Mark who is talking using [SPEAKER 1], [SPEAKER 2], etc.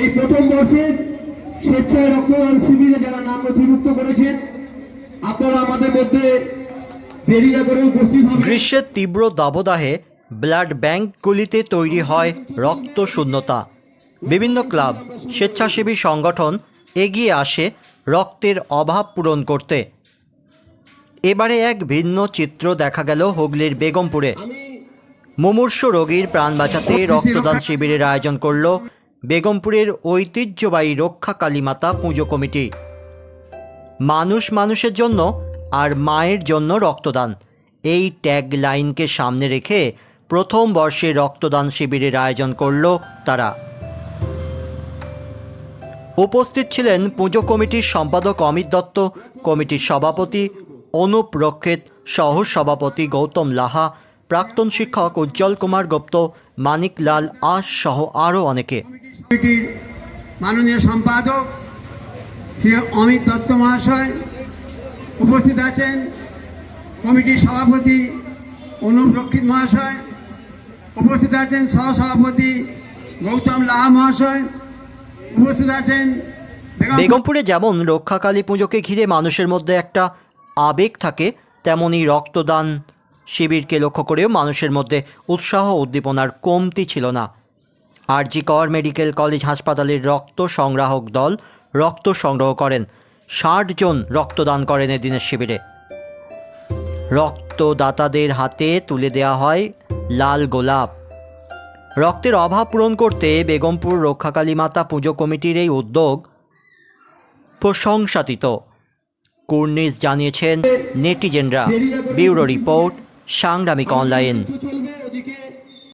[SPEAKER 1] এই প্রথম বর্ষের স্বেচ্ছায় রক্তদান শিবিরে যারা নাম নথিভুক্ত করেছেন আপনারা আমাদের মধ্যে দেরি না করে উপস্থিত হবেন।
[SPEAKER 2] গ্রীষ্মের তীব্র দাবদাহে ব্লাড ব্যাংকগুলিতে তৈরি হয় রক্ত শূন্যতা। বিভিন্ন ক্লাব স্বেচ্ছাসেবী সংগঠন এগিয়ে আসে রক্তের অভাব পূরণ করতে। এবারে এক ভিন্ন চিত্র দেখা গেল হুগলির বেগমপুরে। মুমূর্ষ রোগীর প্রাণ বাঁচাতে রক্তদান শিবিরের আয়োজন করল বেগমপুরের ঐতিহ্যবাহী রক্ষা কালীমাতা পুজো কমিটি। মানুষ মানুষের জন্য আর মায়ের জন্য রক্তদান। এই ট্যাগ লাইনকে সামনে রেখে প্রথম বর্ষে রক্তদান শিবিরের আয়োজন করল তারা। উপস্থিত ছিলেন পুজো কমিটির সম্পাদক অমিত দত্ত, কমিটির সভাপতি অনুপ রক্ষিত, সহ সভাপতি গৌতম লাহা, প্রাক্তন শিক্ষক উজ্জ্বল কুমার গুপ্ত মানিক লাল আশ সহ আরও অনেকে।
[SPEAKER 3] কমিটির মাননীয় সম্পাদক, শ্রী অমিত দত্ত মহাশয় উপস্থিত আছেন, কমিটির সভাপতি অনুপ রক্ষিত মহাশয় উপস্থিত আছেন, সহসভাপতি গৌতম লাহা মহাশয় উপস্থিত আছেন, বেগম
[SPEAKER 2] বেগমপুরে যেমন রক্ষাকালী পুজোকে ঘিরে মানুষের মধ্যে একটা আবেগ থাকে তেমনই রক্তদান শিবিরকে লক্ষ্য করেও মানুষের মধ্যে উৎসাহ উদ্দীপনার কমতি ছিল না। আরজি কর মেডিকেল কলেজ হাসপাতালের রক্ত সংগ্রাহক দল রক্ত সংগ্রহ করেন। ষাট জন রক্তদান করেন এদিনের শিবিরে। রক্তদাতাদের হাতে তুলে দেওয়া হয় লাল গোলাপ। রক্তের অভাব পূরণ করতে বেগমপুর রক্ষাকালী মাতা পুজো কমিটির এই উদ্যোগ প্রশংসাতীত। কুর্নিশ জানিয়েছেন নেটিজেনরা। Bureau report, Sangramik online.